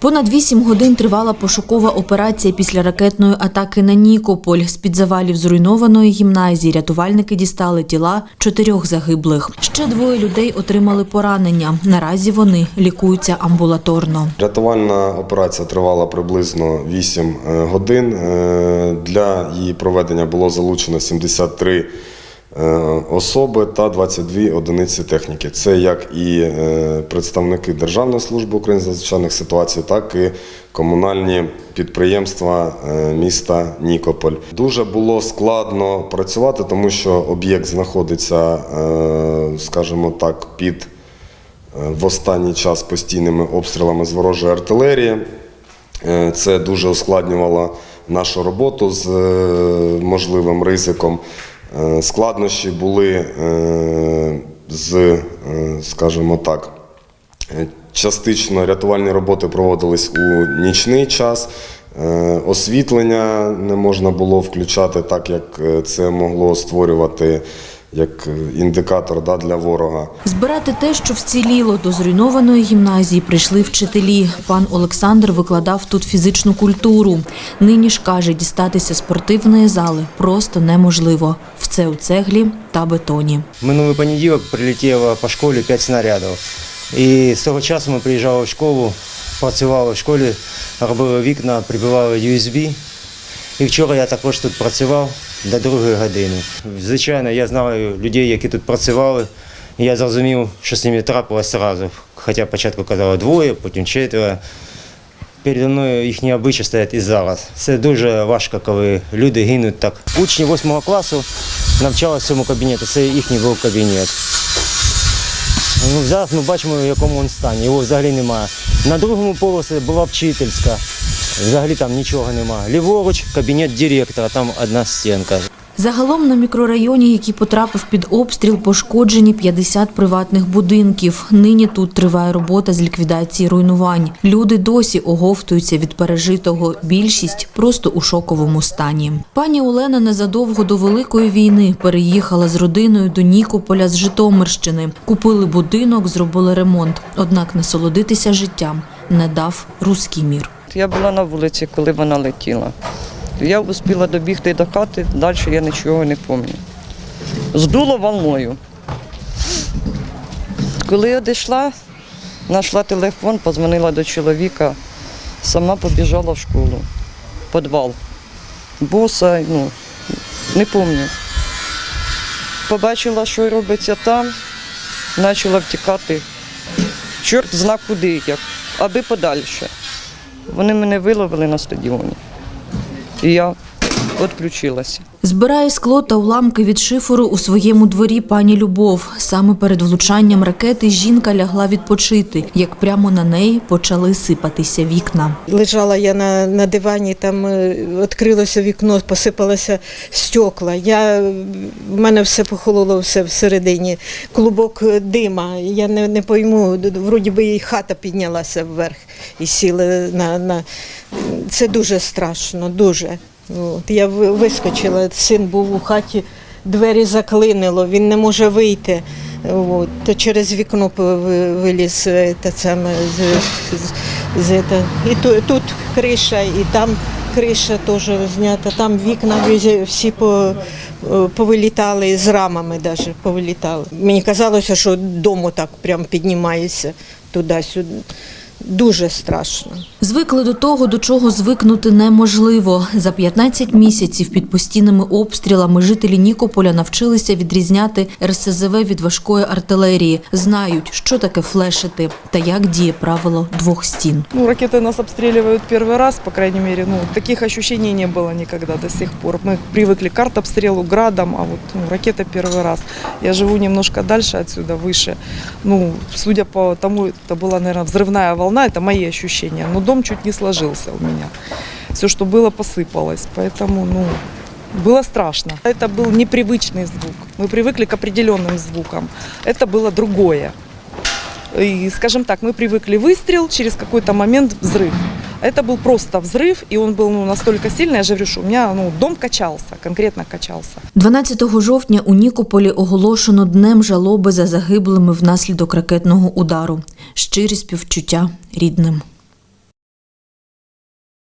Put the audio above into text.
Понад вісім годин тривала пошукова операція після ракетної атаки на Нікополь. З-під завалів зруйнованої гімназії рятувальники дістали тіла чотирьох загиблих. Ще двоє людей отримали поранення. Наразі вони лікуються амбулаторно. Рятувальна операція тривала приблизно 8 е, годин. Е, Для її проведення було залучено 73 е, особи та 22 одиниці техніки. Це як і е, представники Державної служби України з надзвичайних ситуацій, так і комунальні підприємства е, міста Нікополь. Дуже було складно працювати, тому що об'єкт знаходиться, е, скажімо так, під в останній час постійними обстрілами з ворожої артилерії. Е, Це дуже ускладнювало нашу роботу з е, можливим ризиком. Е, Складнощі були е, з, е, скажімо так, частично рятувальні роботи проводились у нічний час. Освітлення не можна було включати так, як це могло створювати як е, індикатор да, для ворога. Збирати те, що вціліло до зруйнованої гімназії, прийшли вчителі. Пан Олександр викладав тут фізичну культуру. Нині ж каже, дістатися спортивної зали просто неможливо. Все у цеглі та бетоні. Минулий понеділок прилетіло по школі 5 снарядів. І з того часу ми приїжджали в школу, працювали в школі, робили вікна, прибивали USB. І вчора я також тут працював до другої години. Звичайно, я знаю людей, які тут працювали. І я зрозумів, що з ними трапилось одразу. Хоча спочатку казали двоє, потім четверо. Передо мною їхні обличчя стоять і зараз. Це дуже важко, коли люди гинуть так. Учні 8 класу навчалися в цьому кабінеті, це їхній був кабінет. Ну, зараз ми бачимо, в якому він стані. Його взагалі немає. На другому поверсі була вчительська. Взагалі там нічого немає. Ліворуч кабінет директора, там одна стінка. Загалом на мікрорайоні, який потрапив під обстріл, пошкоджені 50 приватних будинків. Нині тут триває робота з ліквідації руйнувань. Люди досі оговтуються від пережитого. Більшість просто у шоковому стані. Пані Олена незадовго до великої війни переїхала з родиною до Нікополя з Житомирщини. Купили будинок, зробили ремонт. Однак насолодитися життям не дав руський мір. Я була на вулиці, коли вона летіла. Я успіла добігти до хати, далі я нічого не пам'ятаю. Здуло волною. Коли я дійшла, знайшла телефон, позвонила до чоловіка, сама побіжала в школу, в підвал. Боса, ну, не пам'ятаю. Побачила, що робиться там, почала втікати. Чорт зна куди, як, аби подальше. Вони мене виловили на стадіоні. І я відключилася. Збирає скло та уламки від шиферу у своєму дворі пані Любов. Саме перед влучанням ракети жінка лягла відпочити, як прямо на неї почали сипатися вікна. Лежала я на, на дивані, там е, відкрилося вікно, посипалося стекла. Я, в мене все похололо все всередині. Клубок дима. Я не, не пойму, вроді би і хата піднялася вверх і сіла на. на... Це дуже страшно, дуже. От. Я вискочила, син був у хаті, двері заклинило, він не може вийти. От. То через вікно виліз е, те саме з, з, з. І ту- тут криша, і там криша теж знята, там вікна всі по, е, повилітали, з рамами навіть повилітали. Мені казалося, що дому так прям піднімається туди-сюди. Дуже страшно. Звикли до того, до чого звикнути неможливо. За 15 місяців під постійними обстрілами жителі Нікополя навчилися відрізняти РСЗВ від важкої артилерії, знають, що таке флешити та як діє правило двох стін. Ну, ракеты нас обстреливают первый раз, по крайней мере, ну, таких ощущений не было никогда до сих пор. Мы привыкли к артобстрелу, градам, а вот ну, ракета первый раз. Я живу немножко дальше отсюда, выше. Ну, судя по тому, это была, наверное, взрывная Волна, это мои ощущения. Но дом чуть не сложился у меня. Все, что было, посыпалось. Поэтому, ну, было страшно. Это был непривычный звук. Мы привыкли к определенным звукам. Это было другое. И, скажем так, мы привыкли выстрел, через какой-то момент взрыв. Это был просто взрыв, и он был ну, настолько сильный, я же говорю, что у меня ну, дом качался, конкретно качался. 12 жовтня у Нікополі оголошено днем жалоби за загиблими внаслідок ракетного удару. Щирі співчуття рідним.